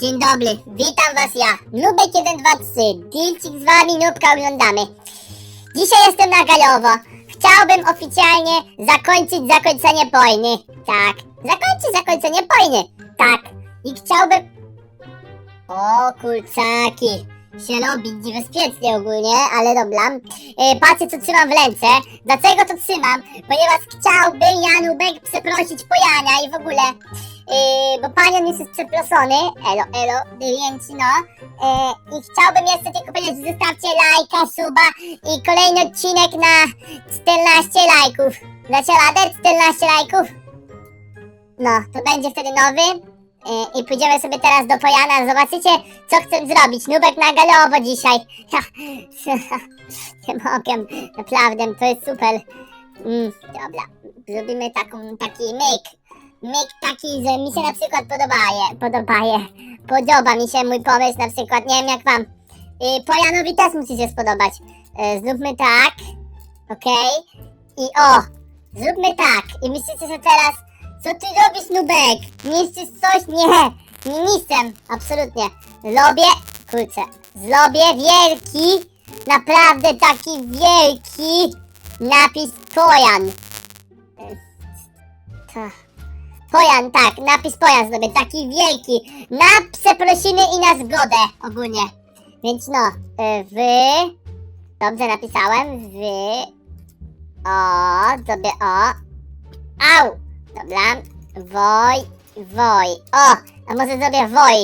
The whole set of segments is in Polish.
Dzień dobry, witam was ja, Nubek123, Dilcik z wami, Nubka oglądamy. Dzisiaj jestem na Galowo. Chciałbym oficjalnie zakończyć zakończenie wojny. Tak, zakończyć zakończenie wojny. Tak, i chciałbym... O kurczaki, się robi niebezpiecznie ogólnie, ale dobra. E, patrzcie co trzymam w ręce. Dlaczego to trzymam? Ponieważ chciałbym Janubek przeprosić Pojania i w ogóle... Yy, bo panion jest przeproszony, elo, elo, więc no. Yy, I chciałbym jeszcze tylko powiedzieć, zostawcie lajka, suba i kolejny odcinek na 14 lajków. Dacie radę? 14 lajków? No, to będzie wtedy nowy. Yy, I pójdziemy sobie teraz do Pojana, zobaczycie co chcę zrobić. Nubek na galowo dzisiaj. Nie mogę, naprawdę, to jest super. Mm, dobra, zrobimy taką, taki myk myk taki, że mi się na przykład podobaje, podobaje, podoba mi się mój pomysł na przykład, nie wiem jak wam. Yy, Pojanowi też musi się spodobać. Yy, zróbmy tak, okej, i o, zróbmy tak, i myślicie, że teraz, co ty robisz Nubek? Niszczysz coś? Nie, nie absolutnie. Zrobię, kurczę, zrobię wielki, naprawdę taki wielki napis Pojan. Yy, tak. Pojan, tak, napis Pojan zrobię, taki wielki. Na przeprosiny i na zgodę ogólnie. Więc no, y, wy... Dobrze napisałem, wy... O, zrobię o. Au! Dobra. Woj, woj. O, a może zrobię woj.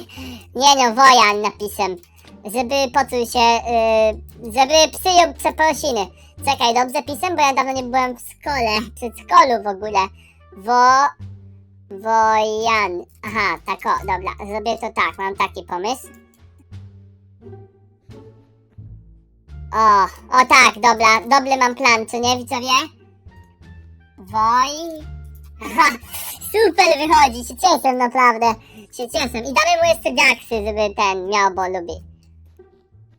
Nie no, wojan napisem. Żeby poczuł się, y, żeby przyjął przeprosiny. Czekaj, dobrze pisem, bo ja dawno nie byłem w szkole, przedszkolu w ogóle. Wo... Wojan. Aha, tak o, dobra, zrobię to tak, mam taki pomysł. O, o tak, dobra, dobry mam plan, co nie widzowie? Woj... Aha, super wychodzi, się cieszę naprawdę, się cieszę. I damy mu jeszcze diaksy, żeby ten miał, bo lubi.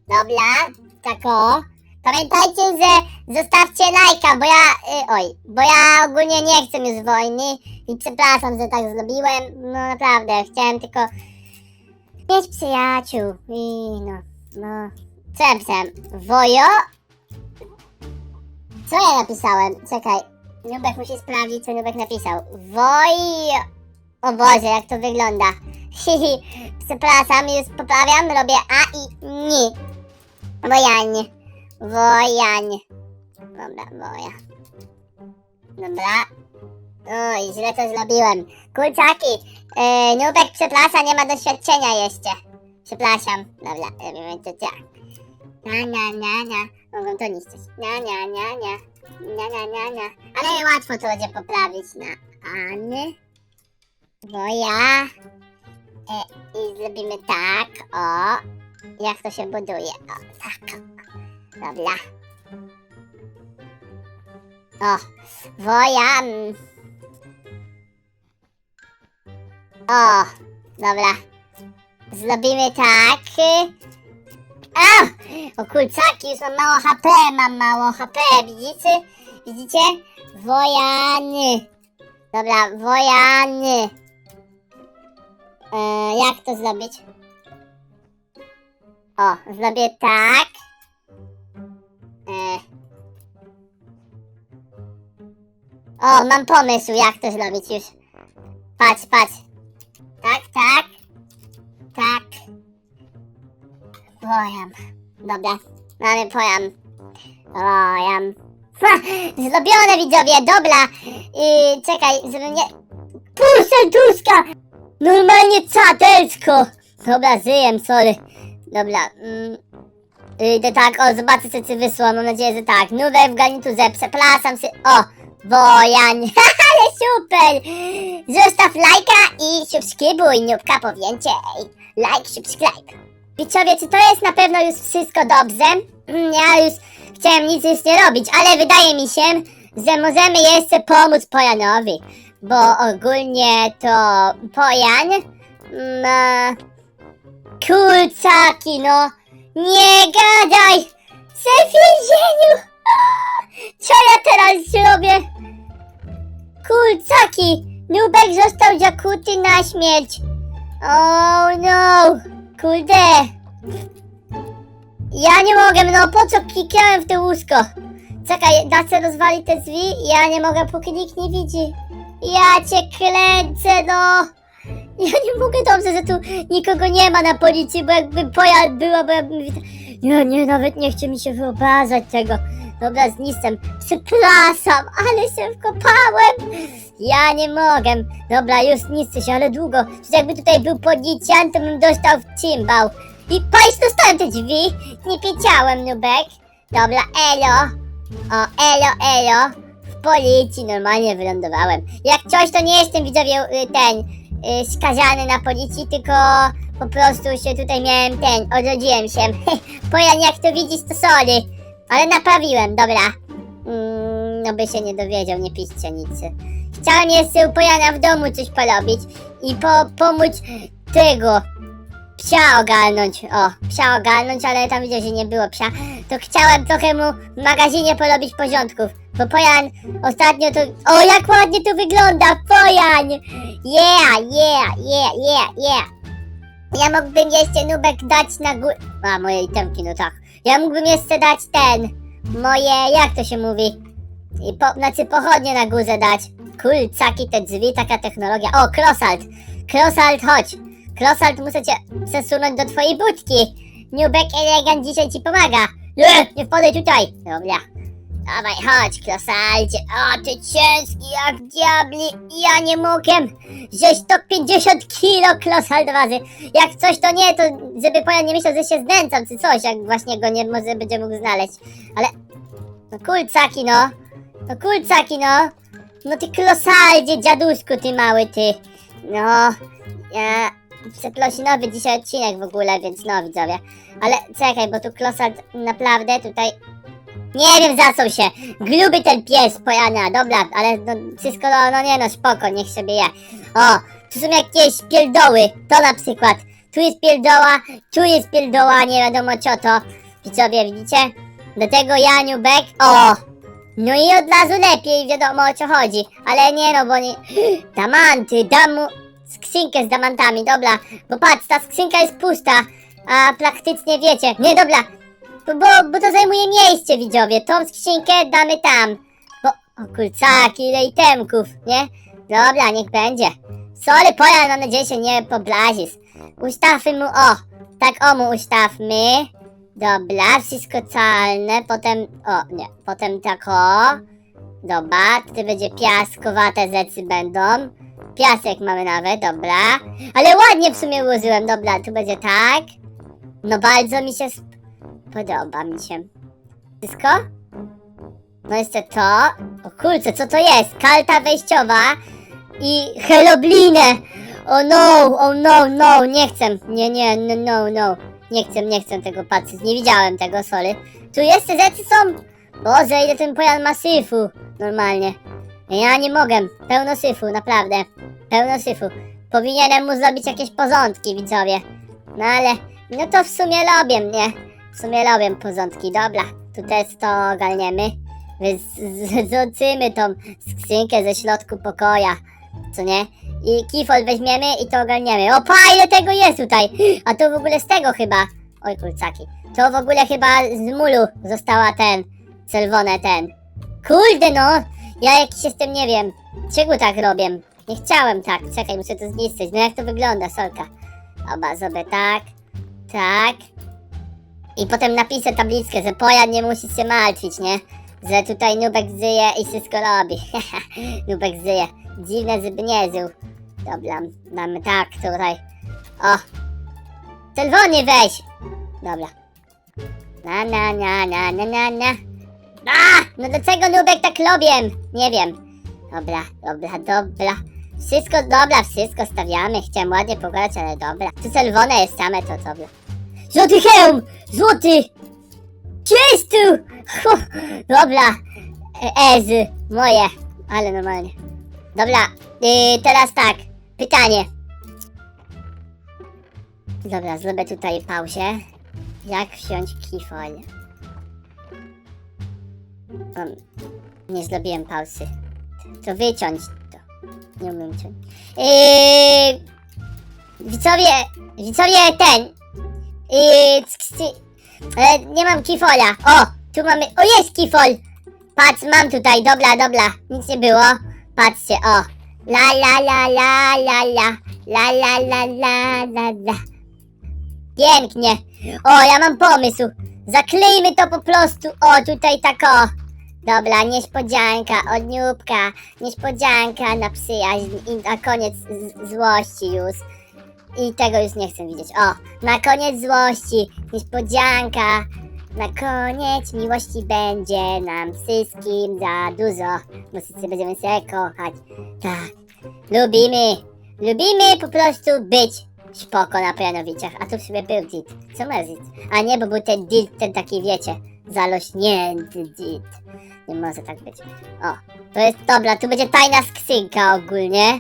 Dobra, tak o. Pamiętajcie, że zostawcie lajka, bo ja, y, oj, bo ja ogólnie nie chcę już wojny i przepraszam, że tak zrobiłem, no naprawdę, chciałem tylko mieć przyjaciół i no, no, co? Wojo? Co ja napisałem? Czekaj, Nubek musi sprawdzić, co Nubek napisał. Wojo! O Boże, jak to wygląda. Przepraszam, już poprawiam, robię A i ni. Wojań. Wojań. Dobra, woja. Dobra. Oj, źle to zrobiłem. Kurczaki, yy, Nubek przepraszam, nie ma doświadczenia jeszcze. Przepraszam. Dobra, robimy to tak. Na, na, na, na. Mogą to niszczyć. Na, na, na, na. Na, na, na, na. Ale łatwo to będzie poprawić na Anny. Woja. E, I zrobimy tak, o. Jak to się buduje? O, tak. Dobra. O, woja. mm. O, dobra. Zrobimy tak. A! O kurczaki, już mam mało HP, mam mało HP, widzicie? Widzicie? Wojany. Dobra, wojany. E, jak to zrobić? O, zrobię tak. O, mam pomysł, jak to zrobić już. Patrz, patrz. Tak, tak. Tak. Pojam. Dobra, mamy pojam. Pojam. Ha! Zrobione widzowie, dobra. I czekaj, żeby nie... Pół serduszka! Normalnie czatelsko! Dobra, żyjem, sorry. Dobra, mm, Idę tak, o, zobaczę co ci wysłał, mam nadzieję, że tak. Nubek w garniturze, przepraszam się, o, Wojań, ale super! Zostaw lajka i subskrybuj, Nubka po więcej. Like, subscribe. Widzowie, czy to jest na pewno już wszystko dobrze? Mm, Ja już chciałem nic już nie robić, ale wydaje mi się, że możemy jeszcze pomóc Pojanowi. Bo ogólnie to Pojan ma kurczaki, no. Nie gadaj! Chcę w więzieniu! Kurczaki! Nubek został zakuty na śmierć. Oh no! Kurde! Ja nie mogę, no po co kliknąłem w to łóżko? Czekaj, da się rozwalić te drzwi? Ja nie mogę, póki nikt nie widzi. Ja cię kręcę, no! Ja nie mogę dobrze, że tu nikogo nie ma na policji, bo jakby pojazd była, bo jakby... Nie, nie, nawet nie chce mi się wyobrażać tego. Dobra, z nisem. Przepraszam, ale się wkopałem. Ja nie mogę. Dobra, już niszczy się, ale długo. Przecież jakby tutaj był policjant, to bym dostał w cymbał. I patrz, dostałem te drzwi. Nie wiedziałem, Nubek. Dobra, elo. O, elo, elo. W policji normalnie wylądowałem. Jak coś, to nie jestem widzowie y, ten y, skazany na policji, tylko po prostu się tutaj miałem ten, odrodziłem się. Pojan, jak to widzisz, to sorry. Ale naprawiłem, dobra. Mm, no by się nie dowiedział, nie piszcie nic. Chciałem jeszcze u Pojana w domu coś porobić i po, pomóc tego psia ogarnąć. O, psia ogarnąć, ale tam widzę, że nie było psia. To chciałem trochę mu w magazynie porobić porządków. Bo Pojan ostatnio to... O, jak ładnie tu wygląda, Pojan! Yeah, yeah, yeah, yeah, yeah. Ja mógłbym jeszcze Nubek dać na górę... A, moje itemki, no tak. Ja mógłbym jeszcze dać ten... Moje... jak to się mówi? I po, znaczy pochodnie na górze dać. Kulcaki, te drzwi, taka technologia. O, Crossalt! Crossalt, chodź! Crossalt, muszę cię przesunąć do twojej budki. Nubek Elegant dzisiaj ci pomaga. Nie, nie wpadaj tutaj. Dobra. Dawaj, chodź, Crossalcie. O, ty ciężki jak diabli. Ja nie mogę. Że 150 kilo Crossalt waży. Jak coś to nie, to żeby pojan nie myślał, że się znęcam czy coś, jak właśnie go nie może będzie mógł znaleźć. Ale... No kulcaki, no. No kulcaki, no. No ty Crossaldzie, dziaduszku, ty mały, ty. No. Ja... Przeprosinowy dzisiaj odcinek w ogóle, więc no widzowie. Ale czekaj, bo tu Klosalt naprawdę tutaj... Nie wiem za co się. Gruby ten pies pojana, dobra, ale no, wszystko no, no nie no, spoko, niech sobie je. O, tu są jakieś pierdoły, to na przykład. Tu jest pierdoła, tu jest pierdoła, nie wiadomo co to. Widzowie, widzicie? Do tego Janiu Beck, o! No i od razu lepiej wiadomo o co chodzi. Ale nie no, bo nie... Damanty, dam mu skrzynkę z damantami, dobra. Bo patrz, ta skrzynka jest pusta. A praktycznie wiecie. Nie, dobra. Bo, bo, to zajmuje miejsce, widzowie. Tą skrzynkę damy tam. Bo, o kurczaki, ile itemków, nie? Dobra, niech będzie. Sorry, Pojan, mam nadzieję, że nie poblazisz. Ustawmy mu, o. Tak o mu ustawmy. Dobra, wszystko calne. Potem, o, nie. Potem tak o. Dobra, tutaj będzie piaskowate rzeczy będą. Piasek mamy nawet, dobra. Ale ładnie w sumie ułożyłem, dobra, tu będzie tak. No bardzo mi się podoba mi się. Wszystko? No jeszcze to. O kurczę, co to jest? Karta wejściowa i heloblinę. O no, o no, no, nie chcę. Nie, nie, no, no, no. Nie chcę, nie chcę tego patrzeć. Nie widziałem tego, sorry. Tu jeszcze rzeczy są. Boże, ile ten pojan ma syfu. Normalnie. Ja nie mogę. Pełno syfu, naprawdę. Pełno syfu. Powinienem mu zrobić jakieś porządki, widzowie. No ale, no to w sumie robię, nie? W sumie robię porządki, dobra. Tu też to ogarniemy. Zrzucimy tą skrzynkę ze środku pokoja, co nie? I kifol weźmiemy i to ogarniemy. O, pa, ile tego jest tutaj! A to w ogóle z tego chyba. Oj, kurczaki. To w ogóle chyba z mulu została ten, czerwone ten. Kurde no! Ja jakiś jestem, nie wiem, czego tak robię. Nie chciałem tak, czekaj, muszę to zniszczyć. No jak to wygląda, solka? Oba, sobie tak, tak. I potem napiszę tablickę, że pojan nie musi się martwić, nie? Że tutaj Nubek zyje i wszystko robi. Nubek zyje. Dziwne, żeby nie zył. Dobra, mamy tak tutaj. O! Czerwony weź! Dobra. Na, na, na, na, na, na, na. A! No dlaczego Nubek tak robię? Nie wiem. Dobra, dobra, dobra. Wszystko, dobra, wszystko stawiamy. Chciałem ładnie pogadać, ale dobra. Tu czerwone jest same, to dobra. Złoty hełm! Złoty! Cześć tu! Dobra. E, Ezy, moje. Ale normalnie. Dobra, yy, teraz tak. Pytanie. Dobra, zrobię tutaj pauzę. Jak wziąć kifol? Nie zrobiłem pauzy. To wyciąć to. Nie umiem ciąć. Yy, Widzowie, widzowie ten. Ale nie mam kifola. O, tu mamy. O, jest kifol! Patrz, mam tutaj, dobra, dobra. Nic nie było. Patrzcie, o. La la la la la la. La la la la la la. Pięknie. O, ja mam pomysł. Zaklejmy to po prostu. O, tutaj tak o. Dobra, niespodzianka od Niubka. Niespodzianka na przyjaźń i na koniec z- złości już. I tego już nie chcę widzieć. O, na koniec złości. Niespodzianka. Na koniec miłości będzie nam wszystkim za dużo. Bo wszyscy będziemy się kochać. Tak. Lubimy. Lubimy po prostu być spoko na Pianowiciach. A tu w sumie był dit. Co ma dit? A nie, bo był ten dit, ten taki wiecie, zalośnięty dit. Nie może tak być. O, to jest, dobra, tu będzie tajna skrzynka ogólnie.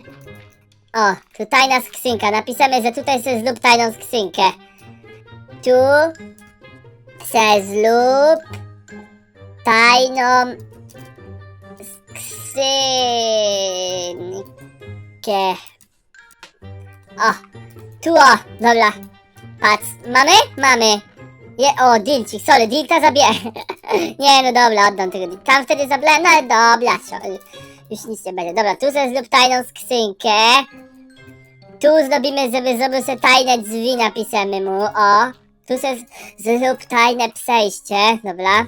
O, tu tajna skrzynka. Napisane, że tutaj se zrób tajną skrzynkę. Tu se zrób tajną skrzynkę. O, tu o, dobra. Patrz, mamy? Mamy. Je, o, dilcik, sorry, dilka zabiję. nie, no dobra, oddam tego. Tam wtedy zablę, no ale dobra, sorry. Już nic nie będzie. Dobra, tu se zrób tajną skrzynkę. Tu zrobimy, żeby zrobił sobie tajne drzwi, napiszemy mu, o. Tu z- zrób tajne przejście, dobra.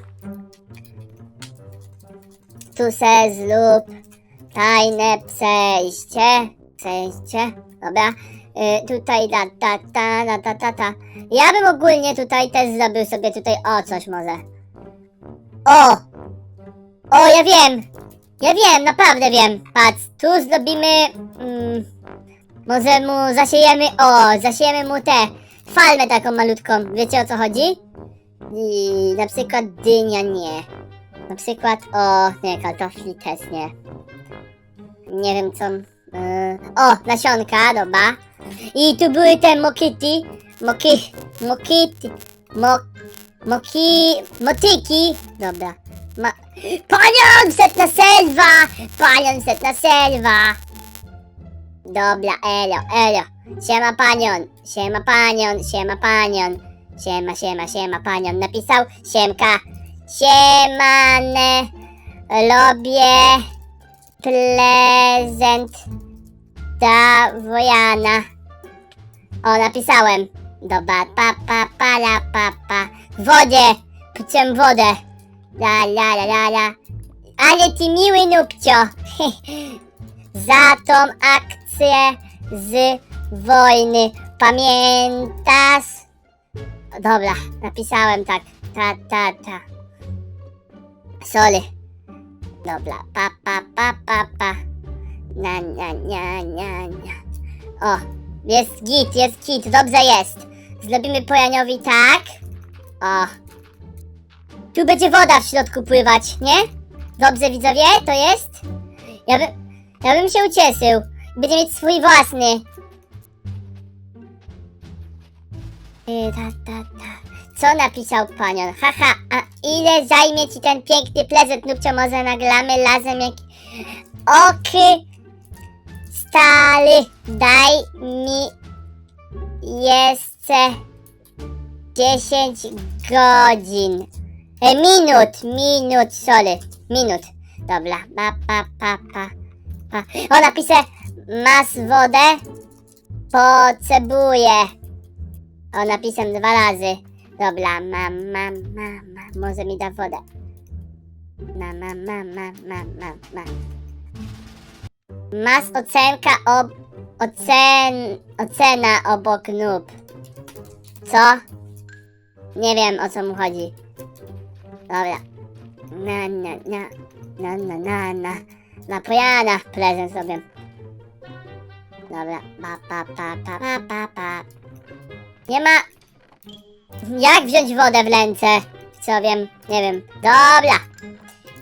Tu se zrób tajne przejście. Przejście, dobra. Y, tutaj ta, ta, ta, ta, ta, ta, ta. Ja bym ogólnie tutaj też zrobił sobie tutaj, o, coś może. O! O, ja wiem! Ja wiem, naprawdę wiem. Patrz, tu zrobimy... Mm, może mu zasiejemy, o, zasiejemy mu tę falmę taką malutką. Wiecie o co chodzi? I na przykład dynia nie. Na przykład, o, nie, kartofli też nie. Nie wiem co... Yy, o, nasionka, dobra. I tu były te mokity. Moki... Mokity. Mo... Moki... Motyki. Dobra. Ma... Panion, setna selwa! Panion, setna selwa! Dobra, elo, elo. Siema panion, siema panion, siema panion. Siema, siema, siema panion. Napisał siemka. Siemane. Robię prezent dla. O, napisałem. Dobra, pa, pa, pa, la, pa, pa. Wodę! Piję wodę. La, la, la, la, la. Ale ty miły nupcio. Za tą akcję z wojny. Pamiętasz? Dobra, napisałem tak. Ta, ta, ta. Sorry. Dobra, pa, pa, pa, pa, pa. Na, na, na, na, na. O, jest git, jest git, dobrze jest. Zrobimy Pojaniowi tak. O. Tu będzie woda w środku pływać, nie? Dobrze, widzowie, to jest? Ja bym, ja bym się ucieszył. Będzie mieć swój własny. Y, ta. Co napisał panion? Haha, a ile zajmie ci ten piękny prezent? Nupcio, może nagramy razem jak... Oky stary, daj mi jeszcze 10 godzin. E, minut, minut, sorry, minut. Dobra, pa, pa, pa, pa, pa. O, napiszę, masz wodę? Potrzebuję. O, napisałem dwa razy. Dobra, mam, mam, mam, mam. Może mi da wodę. Mam, mam, mam, mam, mam, mam, Masz ocenka ob... Ocen... Ocena obok noob. Co? Nie wiem o co mu chodzi. Dobra. Na, na, na. Na, na, na, na. Na pojana prezent sobie. Dobra. Pa, pa, pa, pa, pa, pa, pa. Nie ma... Jak wziąć wodę w ręce? Co wiem? Nie wiem. Dobra.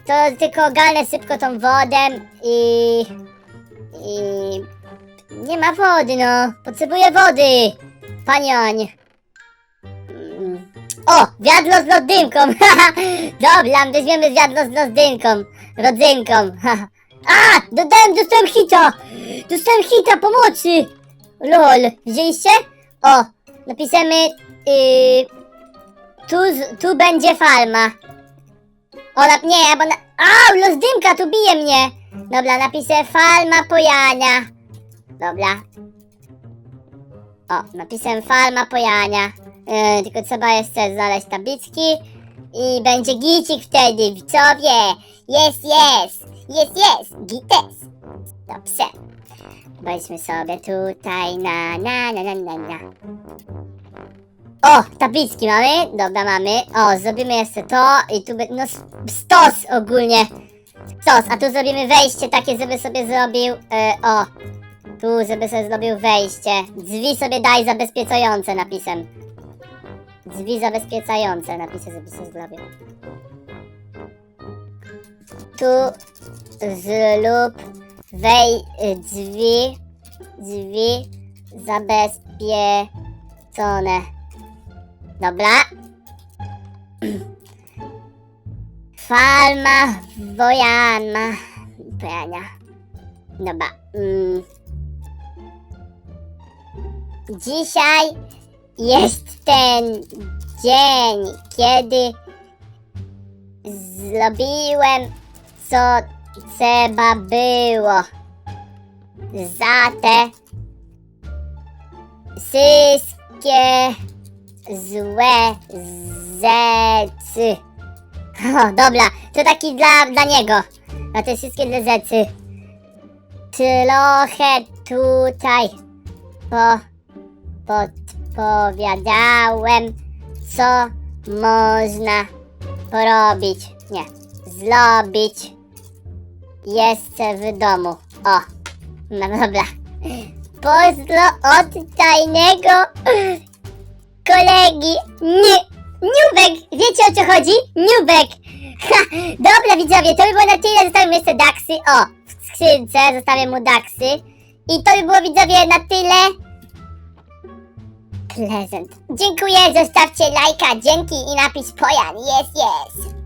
To tylko ogarnę szybko tą wodę i... I... Nie ma wody, no. Potrzebuję wody. Panioń. Mm. O! Wiadro z lodzynką! Dobra, weźmiemy wiadro z lodzynką. Rodzynką. A! Dodałem, dostałem hita! Dostałem hita pomocy! Lol, widzieliście? O, napiszemy, yy, tu, tu będzie farma. O, nie, bo na, au, los dymka, tu bije mnie. Dobra, napiszę farma pojania. Dobra. O, napisałem farma pojania. Yy, tylko trzeba jeszcze znaleźć tabliczki i będzie gicik wtedy, widzowie. Jest, jest, jest, jest, gites. Dobrze. Weźmy sobie tutaj na, na, na, na, na, na. O, tabliczki mamy? Dobra, mamy. O, zrobimy jeszcze to i tu, be- no, stos ogólnie. Stos, a tu zrobimy wejście takie, żeby sobie zrobił, e, o. Tu, żeby sobie zrobił wejście. Drzwi sobie daj zabezpieczające, napisem. Drzwi zabezpieczające, napiszę, żeby sobie zrobił. Tu zrób wej, y, drzwi, drzwi zabezpieczone. Dobra. Farma wojana. Pojania. Dobra. Mm. Dzisiaj jest ten dzień, kiedy zrobiłem co trzeba było. Za te wszystkie złe rzeczy. O, dobra, to taki dla, dla niego. Na te wszystkie te rzeczy. Trochę tutaj po, podpowiadałem, co można porobić. Nie, zrobić jeszcze w domu. O, no dobra. Pozdro od tajnego kolegi. Nie, Niubek! Wiecie o co chodzi? Niubek! Ha, dobra widzowie, to by było na tyle. Zostawiam jeszcze daksy. O, w skrzynce zostawię mu daksy. I to by było widzowie na tyle. Prezent. Dziękuję, zostawcie lajka, dzięki i napis pojan. Jest, jest.